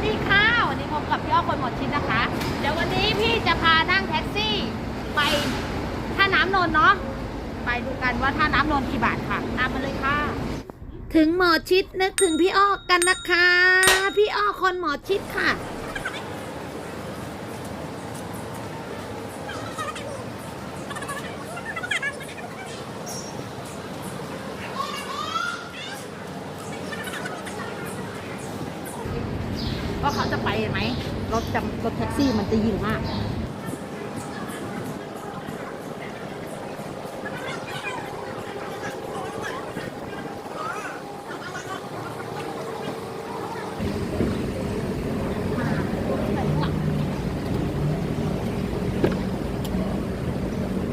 สดีค่ะวันนี้พบกับพี่อ้อคนหมดชิดนะคะ เดี๋ยววันนี้พี่จะพานั่งแท็กซี่ ไปท่าน้ำนนท์เนาะไปดูกันว่าท่าน้ำนนท์กี่บาทค่ะ ตามมาเลยค่ะ ถึงหมอชิดนึกถึงพี่อ้อกันนะคะ พี่อ้อคนหมอชิดค่ะ ว่าเขาจะไปไหมรถจำรถแท็กซี่มันจะยิ่งมาก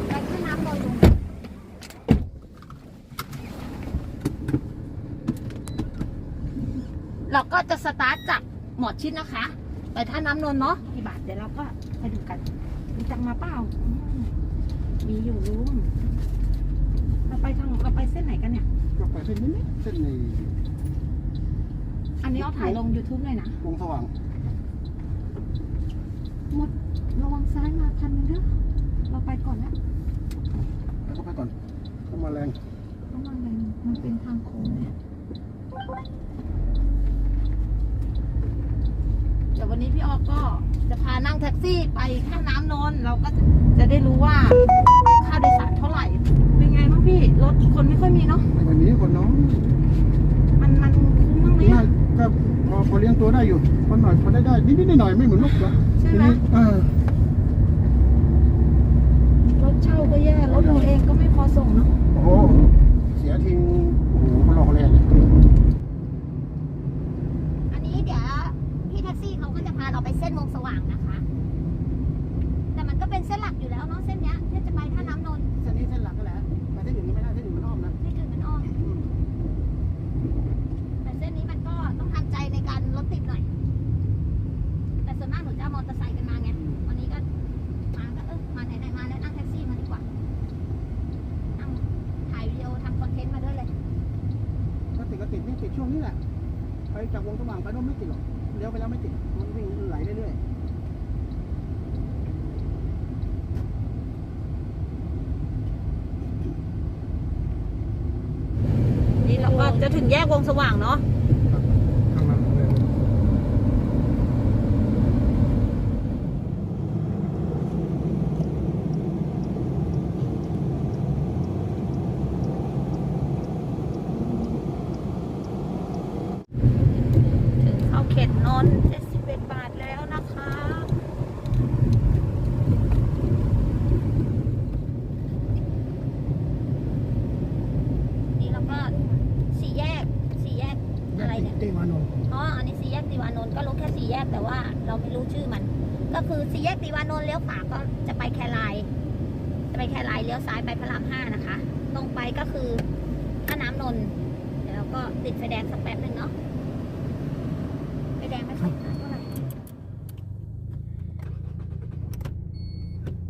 ไปท่าน้ำลยลงเราก็จะสตาร์ทจาก หมอชิดนะคะ ไปท่าน้ำนนท์เนาะกี่บาทเดี๋ยวเราก็ไปดูกัน มีจังมาเปล่าอืมมีอยู่ลุงเราไปทางเราไปเส้นไหนกันเนี่ย ก็ไปเส้นนี้เส้นในอันนี้เอาถ่ายลง YouTube เลยนะ วงสว่างหมดระวังซ้ายมาคันนึงเด้อเราไปก่อนแล้วแล้วก็ไปก่อนเข้ามาแรงเพราะมันเป็นมันเป็นทางโค้งเนี่ยเดี๋ ยววันนี้พี่ออกก็จะพานั่งแท็กซี่ไปท่าน้ำนนท์เราก็จะจะได้รู้ว่าค่าโดยสารเท่าไหร่ เป็นไงบ้างพี่รถคนไม่ค่อยมีเนาะวันนี้คนน้องมันมันคุ้มบ้างไหมน่าอะก็พอพอเลี้ยงตัวได้อยู่พอหน่อยพอได้ได้นิดนิดหน่อยๆไม่เหมือนนกเหรอใช่ไหมทีนี้เออรถเช่าก็แย่รถเราเองก็ไม่พอส่งเนาะโอ้โหเสียทิ้ง ไปจากวงสว่างไปโน่นไม่ติดหรอกเลี้ยวไปแล้วไม่ติดมันวิ่งไหลเรื่อยนี่เราก็จะถึงแยกวงสว่างเนาะ ๆข้างหลังเลย ถึง เข้าเขตนนท์71บาทแล้วนะคะ นี่เราก็สี่แยกสี่แยกอะไรเนี่ยเตวานนท์อ๋อ อันนี้สี่แยกติวานนท์ก็รู้แค่สี่แยกแต่ว่าเราไม่รู้ชื่อมัน ก็คือสี่แยกติวานนท์เลี้ยวขวาก็จะไปแคราย จะไปแครายเลี้ยวซ้ายไปพระรามห้านะคะ ตรงไปก็คือท่าน้ำนนท์เดี๋ยวเราก็ติดไฟแดงสักแป๊บหนึ่งเนาะ ไฟแดงไม่ค่อยนานเท่าไหร่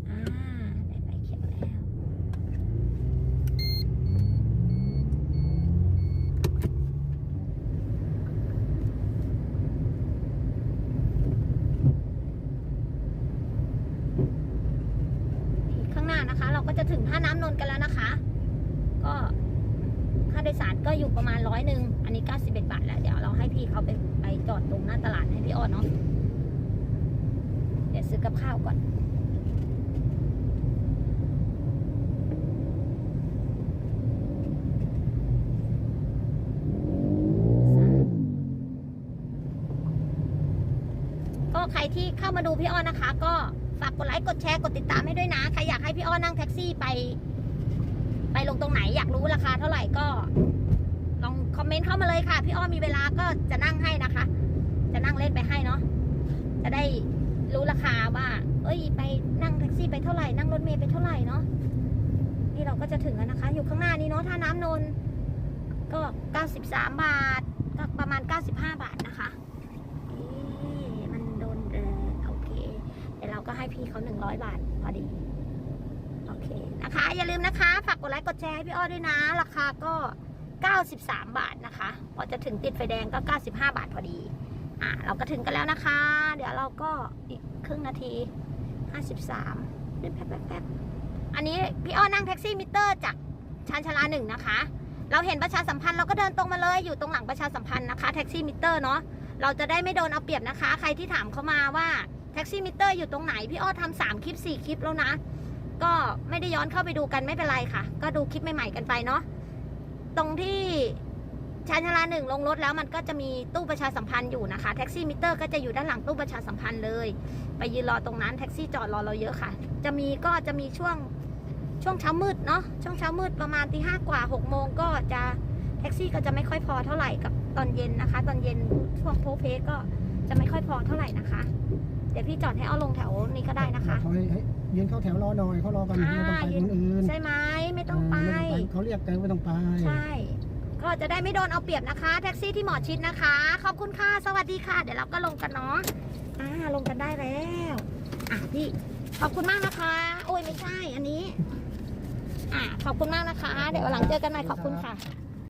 อ่า ได้ไฟเขียวแล้ว ข้างหน้านะคะ เรา ก็จะถึงท่าน้ำนนท์กันแล้วนะคะ ก็ค่าโดยสารก็อยู่ประมาณร้อยหนึ่งอันนี้ 91 บาทแล้วเดี๋ยวเราให้พี่เขาไปไปจอดตรงหน้าตลาดให้พี่ออดเนาะเดี๋ยวซื้อกับข้าวก่อนก็ใครที่เข้ามาดูพี่อ้อนนะคะ ก็ ฝากกดไลค์กดแชร์กดติดตามให้ด้วยนะ ใครอยากให้พี่อ้อนั่งแท็กซี่ไป ไปลงตรงไหนอยากรู้ราคาเท่าไหร่ก็ ลองคอมเมนต์เข้ามาเลยค่ะ พี่อ้อมีเวลาก็จะนั่งให้นะคะ จะนั่งเล่นไปให้เนาะจะได้รู้ราคาว่า เอ้ย ไปนั่งแท็กซี่ไปเท่าไหร่นั่งรถเมล์ไปเท่าไหร่เนาะนี่เราก็จะถึงแล้วนะคะ อยู่ข้างหน้านี้เนาะท่าน้ำนนท์ก็ 93 บาทก็ประมาณ 95 บาทนะคะนี่ ยวเราก็ให้พี่เขาหนึ่งร้อยบาทพอดี โอเคนะคะ อย่าลืมนะคะ ฝากกดไลค์กดแชร์ให้พี่อ้อด้วยนะ ราคาก็ 93 บาทนะคะ พอจะถึงติดไฟแดงก็ 95 บาทพอดี อะเราก็ถึงกันแล้วนะคะ เดี๋ยวเราก็อีกครึ่งนาทีห้าสิบสามแป๊บแป๊บแป๊บแป๊บอันนี้พี่อ้อนั่งแท็กซี่มิเตอร์จากชานชาลาหนึ่งนะคะ เราเห็นประชาสัมพันธ์เราก็เดินตรงมาเลยอยู่ตรงหลังประชาสัมพันธ์นะคะแท็กซี่มิเตอร์เนาะเราจะได้ไม่โดนเอาเปรียบนะคะ ใครที่ถามเข้ามาว่า ท็กซี่มิเตอร์อยู่ตรงไหน พี่อ้อทำสามคลิปสี่คลิปแล้วนะ ก็ไม่ได้ย้อนเข้าไปดูกันไม่เป็นไรค่ะ ก็ดูคลิปใหม่ๆกันไปเนาะตรงที่ชานชาลาหนึ่งลงรถแล้วมันก็จะมีตู้ประชาสัมพันธ์อยู่นะคะแท็กซี่มิเตอร์ก็จะอยู่ด้านหลังตู้ประชาสัมพันธ์เลย ไปยืนรอตรงนั้นแท็กซี่จอดรอเราเยอะค่ะ จะมีก็จะมีช่วงช่วงเช้ามืดเนาะช่วงเช้ามืดประมาณตีห้ากว่าหกโมงก็จะแท็กซี่ก็จะไม่ค่อยพอเท่าไหร่กับตอนเย็นนะคะ ตอนเย็นช่วงโพเพก็จะไม่ค่อยพอเท่าไหร่นะคะ ดี๋ยวพี่จอดให้เอาลงแถวนี้ก็ได้นะคะเขาให้ให้ยืนเข้าแถวรอหน่อยเขารอกันไม่ต้องไปคนอื่นใช่ไหมไม่ต้องไปเไม่ต้องไปเขาเรียกกันไม่ต้องไป ใช่ ก็จะได้ไม่โดนเอาเปรียบนะคะ แท็กซี่ที่หมอชิดนะคะ ขอบคุณค่ะ สวัสดีค่ะ เดี๋ยวเราก็ลงกันเนาะอ่าลงกันได้แล้ว อะพี่ ขอบคุณมากนะคะ โอ้ยไม่ใช่ อันนี้ อ่าขอบคุณมากนะคะ เดี๋ยววันหลังเจอกันใหม่ขอบคุณค่ะ